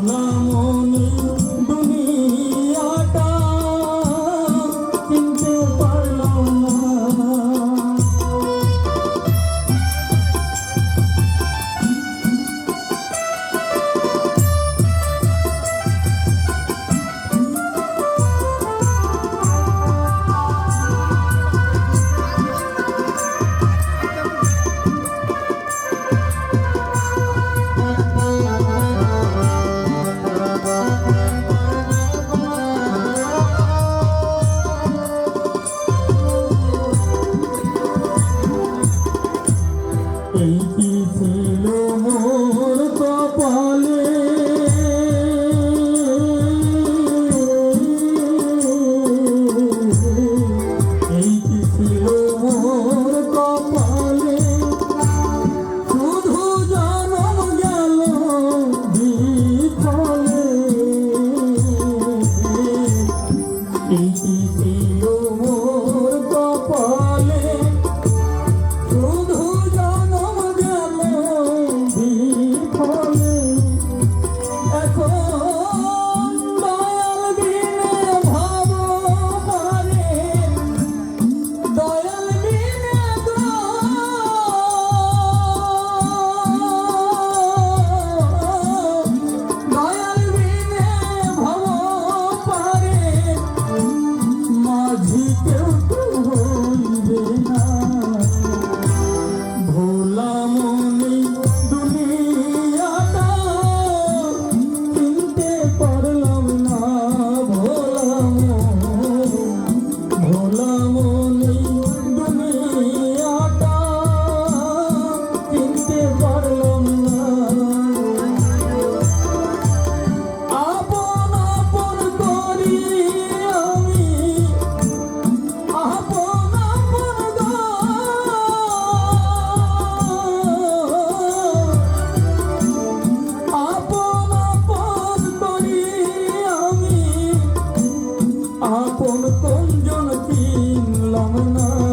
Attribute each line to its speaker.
Speaker 1: না মনে। আপন কোনজন পিনলাম না